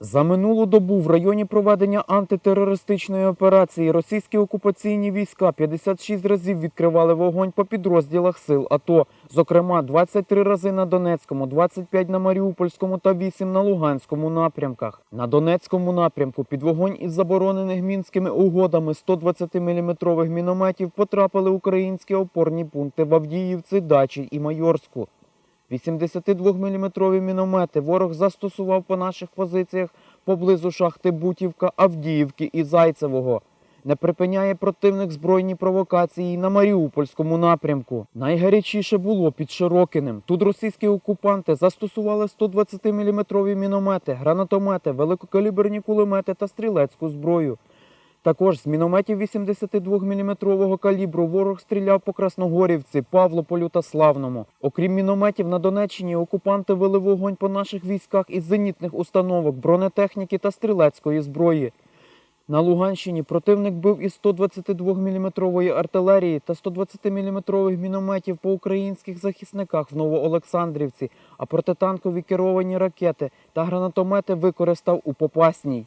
За минулу добу в районі проведення антитерористичної операції російські окупаційні війська 56 разів відкривали вогонь по підрозділах сил АТО, зокрема 23 рази на Донецькому, 25 на Маріупольському та 8 на Луганському напрямках. На Донецькому напрямку під вогонь із заборонених мінськими угодами 120-мм мінометів потрапили українські опорні пункти в Авдіївці, Дачі і Майорську. 82-мм міномети ворог застосував по наших позиціях поблизу шахти Бутівка, Авдіївки і Зайцевого. Не припиняє противник збройні провокації на Маріупольському напрямку. Найгарячіше було під Широкинем. Тут російські окупанти застосували 120-мм міномети, гранатомети, великокаліберні кулемети та стрілецьку зброю. Також з мінометів 82-мм калібру ворог стріляв по Красногорівці, Павлополю та Славному. Окрім мінометів, на Донеччині окупанти вели вогонь по наших військах із зенітних установок, бронетехніки та стрілецької зброї. На Луганщині противник бив із 122-мм артилерії та 120-мм мінометів по українських захисниках в Новоолександрівці, а протитанкові керовані ракети та гранатомети використав у Попасній.